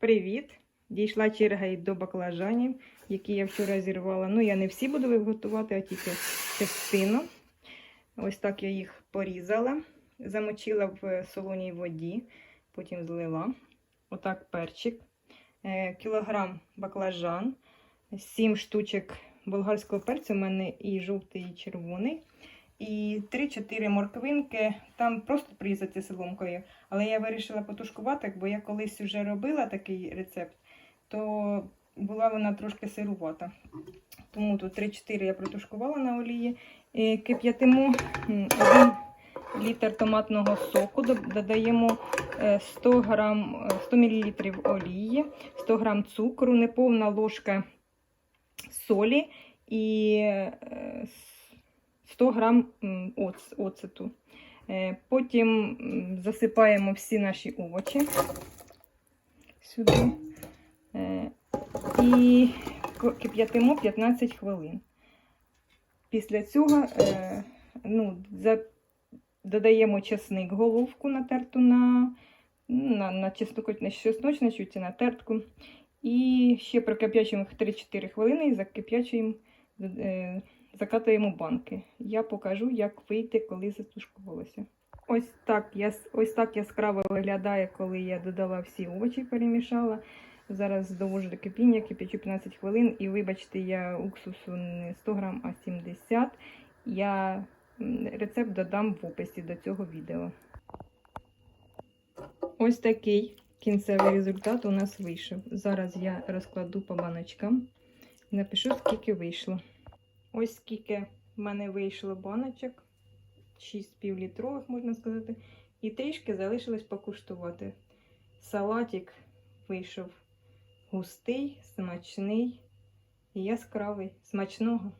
Привіт! Дійшла черга і до баклажанів, які я вчора зірвала. Ну, я не всі буду готувати, а тільки частину. Ось так я їх порізала, замочила в солоній воді, потім злила. Отак перчик. Е, Кілограм баклажан, 7 штучок болгарського перцю, у мене і жовтий, і червоний. І 3-4 морквинки, там просто порізати соломкою. Але я вирішила потушкувати, бо я колись вже робила такий рецепт, то була вона трошки сирувата. Тому тут 3-4 я протушкувала на олії. Е, Кип'ятимо 1 літр томатного соку, додаємо е, 100 грам, е, 100 мл олії, 100 грам цукру, неповна ложка солі і е, 100 грам оцету. Е, Потім засипаємо всі наші овочі сюди Е, і кип'ятимо 15 хвилин. Після цього е, ну, додаємо чесник, головку натерту на, на, на чеснок, на тертку. І ще прокип'ячуємо 3-4 хвилини і закип'ячуємо, закатуємо банки. Я покажу, як вийти, коли затушкувалося. Ось так, яс- ось так яскраво виглядає, коли я додала всі овочі, перемішала. Зараз довожу до кипіння, кипячу 15 хвилин. І вибачте, я уксусу не 100 грам, а 70. Я рецепт додам в описі до цього відео. Ось такий кінцевий результат у нас вийшов. Зараз я розкладу по баночкам напишу, скільки вийшло. Ось скільки в мене вийшло баночок. 6 півлітрових, можна сказати. І трішки залишилось покуштувати. Салатик вийшов густий, смачний і яскравий. Смачного!